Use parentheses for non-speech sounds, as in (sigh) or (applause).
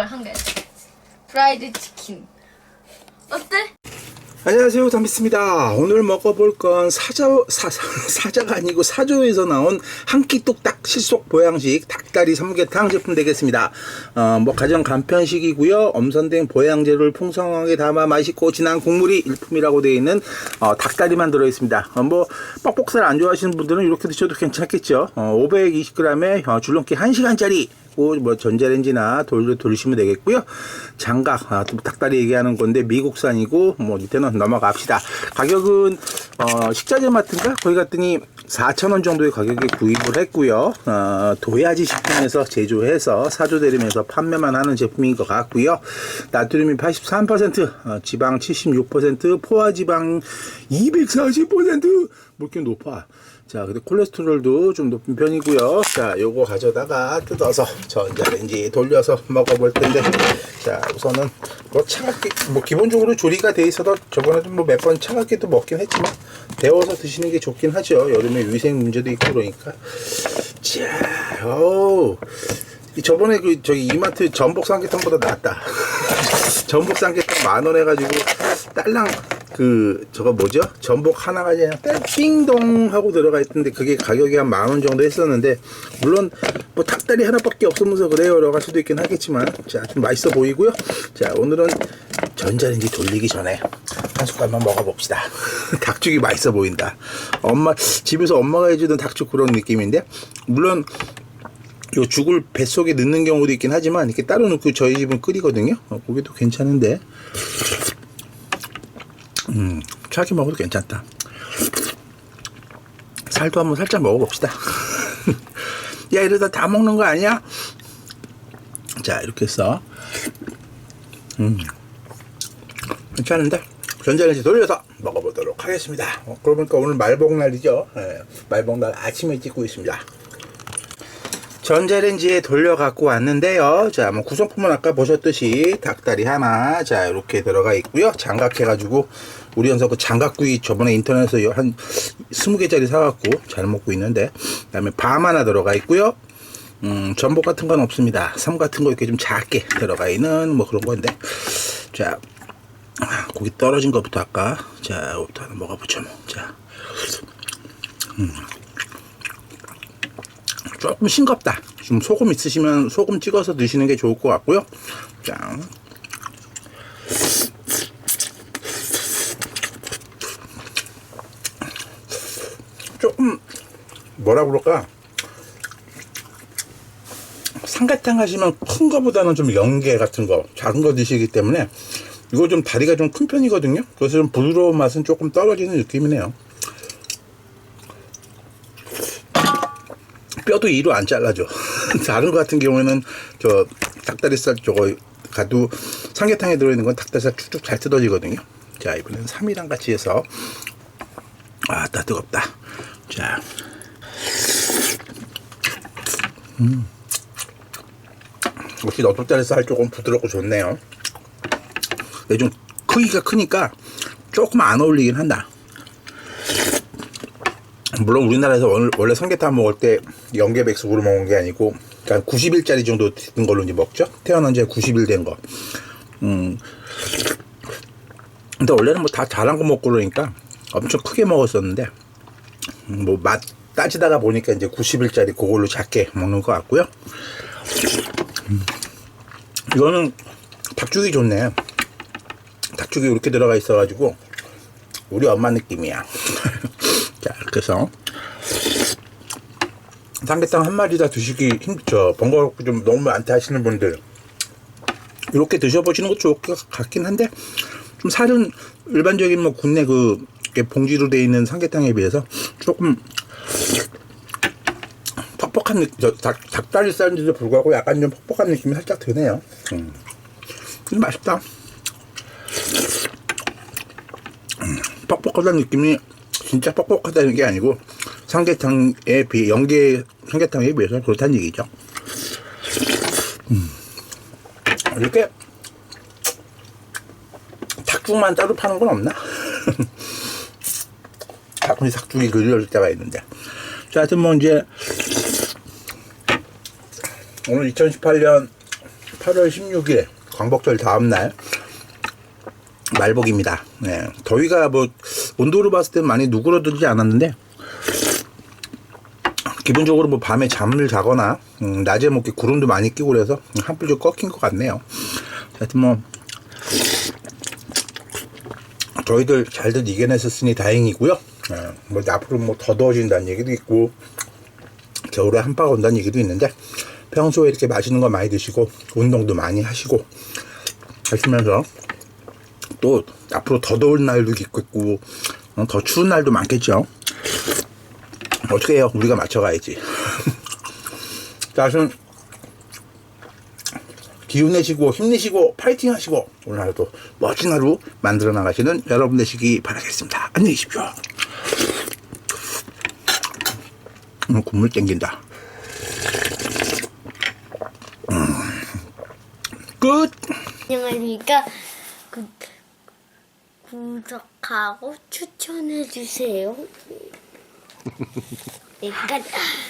걸한 개. 프라이드 치킨. 어때? 안녕하세요 담비스입니다 오늘 먹어볼 건 사자, 사, 사, 사자가 아니고 사조에서 나온 한 끼 뚝딱 실속 보양식 닭다리 삼계탕 제품 되겠습니다. 어, 뭐 가장 간편식이고요. 엄선된 보양재료를 풍성하게 담아 맛있고 진한 국물이 일품이라고 되어 있는 어, 닭다리만 들어 있습니다. 어, 뭐 뻑뻑살 안 좋아하시는 분들은 이렇게 드셔도 괜찮겠죠? 어, 520g에 어, 줄넘기 1시간짜리. 뭐 전자레인지나 돌려 돌리시면 되겠고요. 장갑, 아, 또 닭다리 얘기하는 건데 미국산이고 뭐 이때는 넘어갑시다. 가격은 어, 식자재 마트인가? 거기 갔더니 4,000원 정도의 가격에 구입을 했고요. 어, 도야지 식품에서 제조해서 사조대림에서 판매만 하는 제품인 것 같고요. 나트륨이 83%, 어, 지방 76%, 포화지방 240%, 뭐 이렇게 높아. 자, 근데 콜레스테롤도 좀 높은 편이고요. 자, 요거 가져다가 뜯어서 전자레인지 돌려서 먹어볼 텐데, 자, 우선은 뭐 차갑게, 뭐 기본적으로 조리가 돼 있어도 저번에도 뭐 몇 번 차갑게도 먹긴 했지만 데워서 드시는 게 좋긴 하죠. 여름에 위생 문제도 있고 그러니까. 자, 오. 이 저번에 그 저기 이마트 전복 삼계탕보다 낫다. (laughs) 전복 삼계탕 만 원 해가지고 딸랑 그 저거 뭐죠? 전복 하나가 그냥 띵동 하고 들어가 있던데 그게 가격이 한 만 원 정도 했었는데 물론 뭐 닭다리 하나밖에 없으면서 그래요 라고 할 수도 있긴 하겠지만 자 좀 맛있어 보이고요. 자 오늘은 전자레인지 돌리기 전에 한 숟갈만 먹어봅시다. (laughs) 닭죽이 맛있어 보인다. 엄마 집에서 엄마가 해주던 닭죽 그런 느낌인데 물론 요 죽을 뱃속에 넣는 경우도 있긴 하지만 이렇게 따로 넣고 저희 집은 끓이거든요. 어, 고기도 괜찮은데 음, 차게 먹어도 괜찮다. 살도 한번 살짝 먹어봅시다. (laughs) 야 이러다 다 먹는 거 아니야? 자 이렇게 해서 음, 괜찮은데 전자레인지 돌려서 먹어보도록 하겠습니다. 어, 그러니까 오늘 말복날이죠. 예, 말복날 아침에 찍고 있습니다. 전자레인지에 돌려 갖고 왔는데요. 자, 뭐 구성품은 아까 보셨듯이 닭다리 하나, 자 이렇게 들어가 있고요. 장갑 해가지고 우리 연서 그 장갑구이 저번에 인터넷에서 한 20개짜리 사갖고 잘 먹고 있는데, 그다음에 밤 하나 들어가 있고요. 음, 전복 같은 건 없습니다. 삼 같은 거 이렇게 좀 작게 들어가 있는 뭐 그런 건데, 자 고기 떨어진 것부터 아까 자, 이거부터 하나 먹어보죠. 뭐. 자, 음. 조금 싱겁다. 좀 소금 있으시면 소금 찍어서 드시는 게 좋을 것 같고요. 자. 조금 뭐라 그럴까? 삼계탕 하시면 큰 거보다는 좀 연계 같은 거, 작은 거 드시기 때문에 이거 좀 다리가 좀 큰 편이거든요. 그래서 좀 부드러운 맛은 조금 떨어지는 느낌이네요. 뼈도 이로 안 잘라줘. (laughs) 다른 거 같은 경우에는 저 닭다리살 저거 가도 삼계탕에 들어있는 건 닭다리살 쭉쭉 잘 뜯어지거든요. 자 이번엔 3이랑 같이 해서 아따 뜨겁다. 자, 음, 역시 너도다리살 조금 부드럽고 좋네요. 근데 좀 크기가 크니까 조금 안 어울리긴 한다. 물론 우리나라에서 원- 원래 삼계탕 먹을 때 연계백숙으로 먹은 게 아니고 그러니까 90일짜리 정도 된 걸로 이제 먹죠. 태어난 지 90일 된 거. 음. 근데 원래는 뭐 다 잘한 거 먹고 그러니까 엄청 크게 먹었었는데 음, 뭐맛 따지다가 보니까 이제 90일짜리 그걸로 작게 먹는 것 같고요. 음. 이거는 닭죽이 좋네. 닭죽이 이렇게 들어가 있어가지고 우리 엄마 느낌이야. (laughs) 해서 삼계탕 한 마리 다 드시기 힘, 저 번거롭고 좀 너무 많다 하시는 분들 이렇게 드셔보시는 것도 좋을 것 같긴 한데 좀 살은 일반적인 뭐 국내 그 봉지로 되어 있는 삼계탕에 비해서 조금 퍽퍽한 느낌, 저 닭, 닭다리살인데도 불구하고 약간 좀 퍽퍽한 느낌이 살짝 드네요. 음. 근데 맛있다. 뻑뻑하다는 느낌이 진짜 뻑뻑하다는 게 아니고 삼계탕에 비해 연계 삼계탕에 비해서 그렇다는 얘기죠. 음. 이렇게 닭죽만 따로 파는 건 없나? (laughs) 가끔씩 닭죽이 그려질 때가 있는데. 자, 하여튼 뭐 이제 오늘 2018년 8월 16일 광복절 다음날 말복입니다. 네, 더위가 뭐 온도로 봤을 때 많이 누그러들지 않았는데 기본적으로 뭐 밤에 잠을 자거나 음, 낮에 뭐 이렇게 구름도 많이 끼고 그래서 한풀 좀 꺾인 것 같네요. 하여튼 뭐 저희들 잘들 이겨냈었으니 다행이고요. 예, 뭐 앞으로 뭐 더 더워진다는 얘기도 있고 겨울에 한파가 온다는 얘기도 있는데 평소에 이렇게 맛있는 거 많이 드시고 운동도 많이 하시고 하시면서 또 앞으로 더 더울 날도 있고 어, 더 추운 날도 많겠죠. 어떻게 해요? 우리가 맞춰가야지. (laughs) 자, 그럼 기운 내시고 힘내시고 파이팅 하시고 오늘 하루도 멋진 하루 만들어 나가시는 여러분 되시기 바라겠습니다. 안녕히 계십시오. 음, 국물 땡긴다. 음. 끝! 구, 구독하고 추천해주세요. (laughs) 네, 끝.